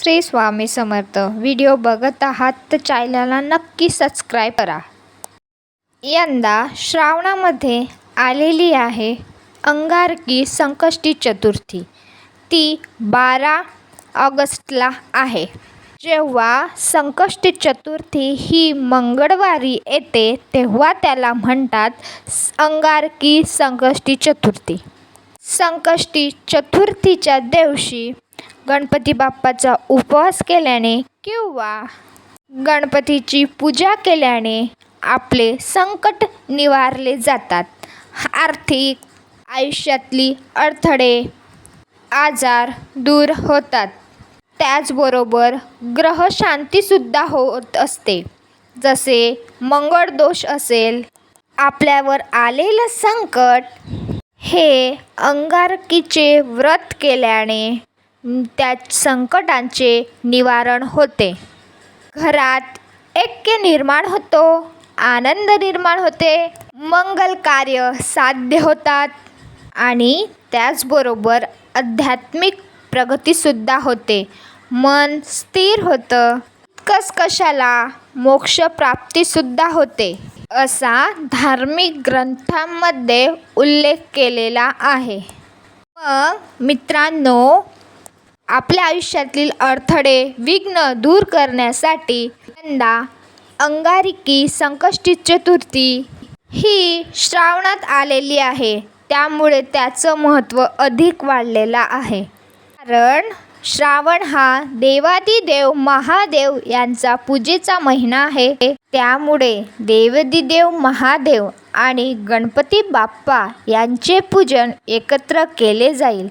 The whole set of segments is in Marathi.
श्री स्वामी समर्थ. व्हिडिओ बघत आहात तर चॅनलला नक्की सबस्क्राईब करा. यंदा श्रावणामध्ये आलेली आहे अंगारकी संकष्टी चतुर्थी. ती बारा ऑगस्टला आहे. जेव्हा संकष्टी चतुर्थी ही मंगळवारी येते तेव्हा त्याला म्हणतात अंगारकी संकष्टी चतुर्थी. संकष्टी चतुर्थीच्या दिवशी गणपती बाप्पाचा उपवास केल्याने किंवा गणपतीची पूजा केल्याने आपले संकट निवारले जातात. आर्थिक आयुष्यातली अडथळे आजार दूर होतात. त्याचबरोबर ग्रहशांतीसुद्धा होत असते. जसे मंगळ दोष असेल आपल्यावर आलेलं संकट हे अंगारकीचे व्रत केल्याने त्या संकटांचे निवारण होते. घरात ऐक्य निर्माण होतो आनंद निर्माण होते मंगल कार्य साध्य होतात आणि त्याचबरोबर आध्यात्मिक प्रगतीसुद्धा होते. मन स्थिर होतं इतकंच कशाला मोक्षप्राप्तीसुद्धा होते. असा धार्मिक ग्रंथांमध्ये उल्लेख केलेला आहे. मग मित्रांनो आपल्या आयुष्यातील अडथळे विघ्न दूर करण्यासाठी यंदा अंगारिकी संकष्टी चतुर्थी ही श्रावणात आलेली आहे. त्यामुळे त्याचं महत्त्व अधिक वाढलेलं आहे. कारण श्रावण हा देवादिदेव महादेव यांचा पूजेचा महिना आहे. त्यामुळे देवदिदेव महादेव आणि गणपती बाप्पा यांचे पूजन एकत्र केले जाईल.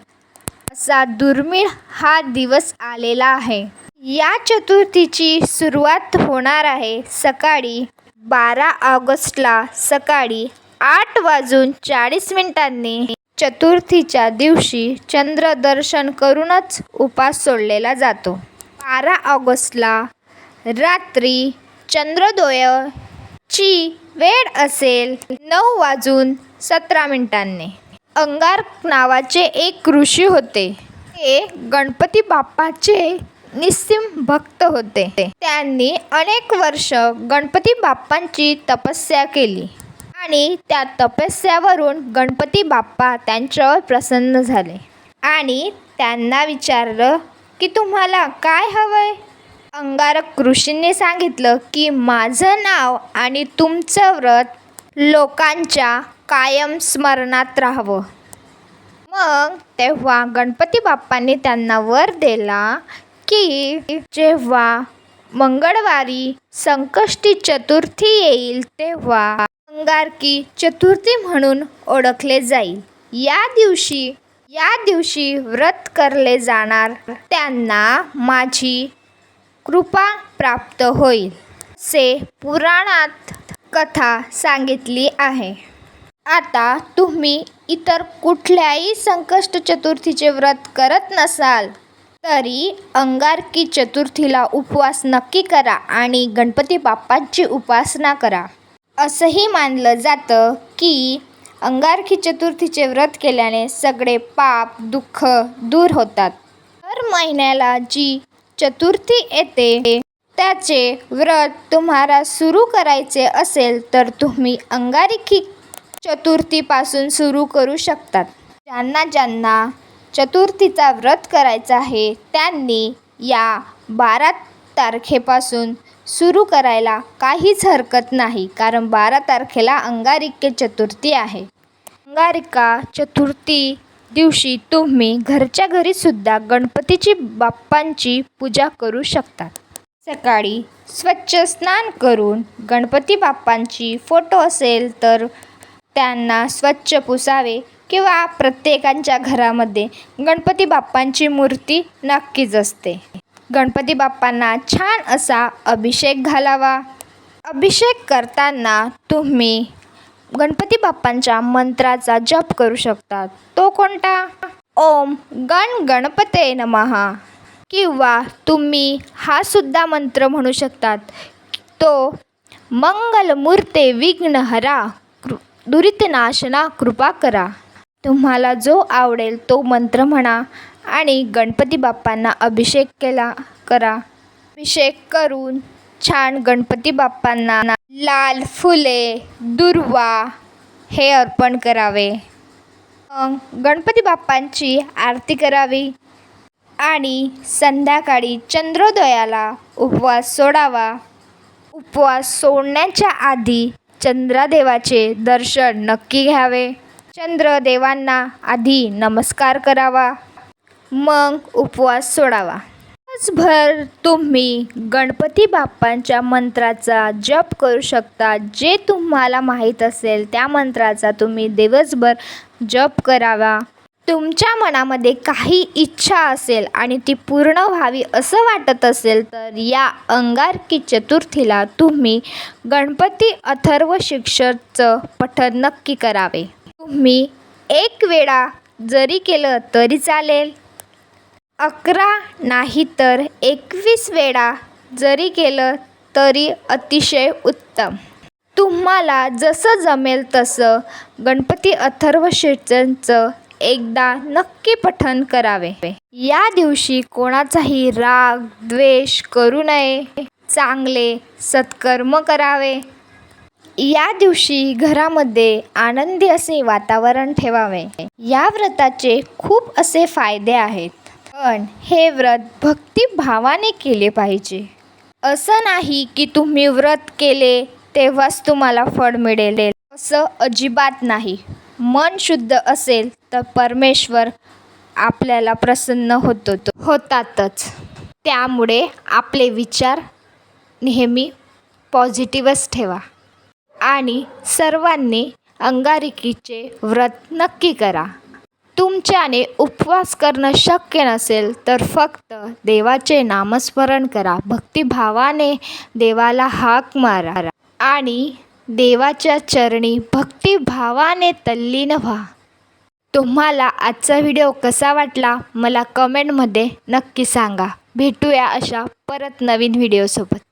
असा दुर्मिळ हा दिवस आलेला आहे. या चतुर्थीची सुरुवात होणार आहे सकाळी बारा ऑगस्टला सकाळी आठ वाजून चाळीस मिनिटांनी. चतुर्थीच्या दिवशी चंद्रदर्शन करूनच उपास सोडलेला जातो. बारा ऑगस्टला रात्री चंद्रोदयाची वेळ असेल नऊ वाजून सतरा मिनिटांनी. अंगारक नावाचे एक ऋषी होते. ते गणपती बाप्पाचे निस्सिम भक्त होते. त्यांनी अनेक वर्ष गणपती बाप्पांची तपस्या केली आणि त्या तपस्यावरून गणपती बाप्पा त्यांच्यावर प्रसन्न झाले आणि त्यांना विचारलं की तुम्हाला काय हवंय? अंगारक ऋषींनी सांगितलं की माझं नाव आणि तुमचं व्रत लोकांच्या कायम स्मरणात राहावं. मग तेव्हा गणपती बाप्पांनी त्यांना वर दिला की जेव्हा मंगळवारी संकष्टी चतुर्थी येईल तेव्हा अंगारकी चतुर्थी म्हणून ओळखले जाईल. या दिवशी या दिवशी व्रत करले जाणार त्यांना माझी कृपा प्राप्त होईल से पुराणात कथा सांगितली आहे. आता तुम्ही इतर कुठल्याही संकष्ट चतुर्थीचे व्रत करत नसाल तरी अंगारकी चतुर्थीला उपवास नक्की करा आणि गणपती बाप्पांची उपासना करा. असंही मानलं जातं की अंगारकी चतुर्थीचे व्रत केल्याने सगळे पाप दुःख दूर होतात. दर महिन्याला जी चतुर्थी येते त्याचे व्रत तुम्हाला सुरू करायचे असेल तर तुम्ही अंगारकी चतुर्थीपासून सुरू करू शकतात. ज्यांना ज्यांना चतुर्थीचा व्रत करायचा आहे त्यांनी या बारा तारखेपासून सुरू करायला काहीच हरकत नाही कारण बारा तारखेला अंगारिके चतुर्थी आहे. अंगारिका चतुर्थी दिवशी तुम्ही घरच्या घरीसुद्धा गणपतीची बाप्पांची पूजा करू शकतात. सकाळी स्वच्छ स्नान करून गणपती बाप्पांची फोटो असेल तर त्यांना स्वच्छ पुसावे किंवा प्रत्येकांच्या घरामध्ये गणपती बाप्पांची मूर्ती नक्कीच असते. गणपती बाप्पांना छान असा अभिषेक घालावा. अभिषेक करताना तुम्ही गणपती बाप्पांच्या मंत्राचा जप करू शकता. तो कोणता? ओम गण गणपते नमहा किंवा तुम्ही हा सुद्धा मंत्र म्हणू शकतात. तो मंगलमूर्ते विघ्नहरा. दुरितनाशना कृपा करा. तुम्हाला जो आवडेल तो मंत्र म्हणा आणि गणपती बाप्पांना अभिषेक केला करा. अभिषेक करून छान गणपती बाप्पांना लाल फुले दुर्वा हे अर्पण करावे. मग गणपती बाप्पांची आरती करावी आणि संध्याकाळी चंद्रोदयाला उपवास सोडावा. उपवास सोडण्याच्या आधी चंद्रदेवाचे दर्शन नक्की घ्यावे. चंद्रदेवांना आधी नमस्कार करावा. मग उपवास सोडावा. दिवसभर तुम्ही गणपती बाप्पांच्या मंत्राचा जप करू शकता. जे तुम्हाला माहीत असेल त्या मंत्राचा तुम्ही दिवसभर जप करावा. तुमच्या मनामध्ये काही इच्छा असेल आणि ती पूर्ण व्हावी असं वाटत असेल तर या अंगारकी चतुर्थीला तुम्ही गणपती अथर्व शिक्षकचं पठण नक्की करावे. तुम्ही एक वेळा जरी केलं तरी चालेल. अकरा नाही तर एकवीस वेळा जरी केलं तरी अतिशय उत्तम. तुम्हाला जसं जमेल तसं गणपती अथर्व शिक्षणचं एकदा नक्की पठन करावे. या दिवशी कोणाचाही राग द्वेष करू नये. चांगले सत्कर्म करावे. या दिवशी घरामध्ये आनंदी असे वातावरण ठेवावे. या व्रताचे खूप असे फायदे आहेत. पण हे व्रत भक्तिभावाने केले पाहिजे. असं नाही की तुम्ही व्रत केले तेव्हाच तुम्हाला फळ मिळेल. असं अजिबात नाही. मन शुद्ध असेल तर परमेश्वर आपल्याला प्रसन्न होतो होतातच. त्यामुळे आपले विचार नेहमी पॉझिटिव्हच ठेवा. आणि सर्वांनी अंगारिकीचे व्रत नक्की करा. तुमच्याने उपवास करणं शक्य नसेल तर फक्त देवाचे नामस्मरण करा. भक्तिभावाने देवाला हाक मारा. आणि देवाच्या चरणी भक्तिभावाने तल्लीन व्हा. तुम्हाला आजचा व्हिडिओ कसा वाटला मला कमेंटमध्ये नक्की सांगा. भेटूया अशा परत नवीन व्हिडिओसोबत.